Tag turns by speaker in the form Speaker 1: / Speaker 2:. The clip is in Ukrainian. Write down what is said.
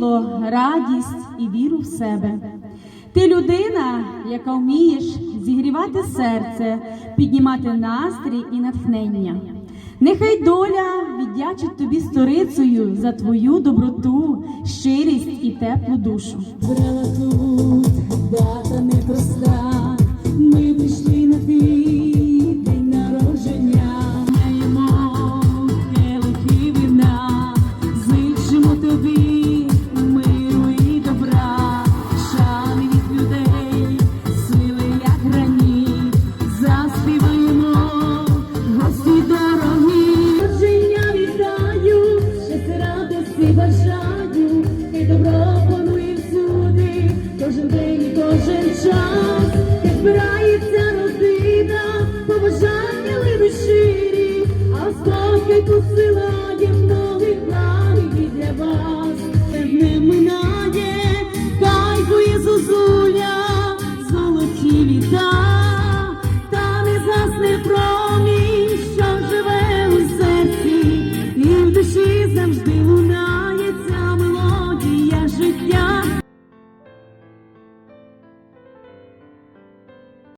Speaker 1: світло, радість і віру в себе. Ти людина, яка вмієш зігрівати серце, піднімати настрій і натхнення. Нехай доля віддячить тобі сторицею за твою доброту, щирість і теплу душу.
Speaker 2: День кожен час, як збирається родина, побажання лише щирі, а спокій нових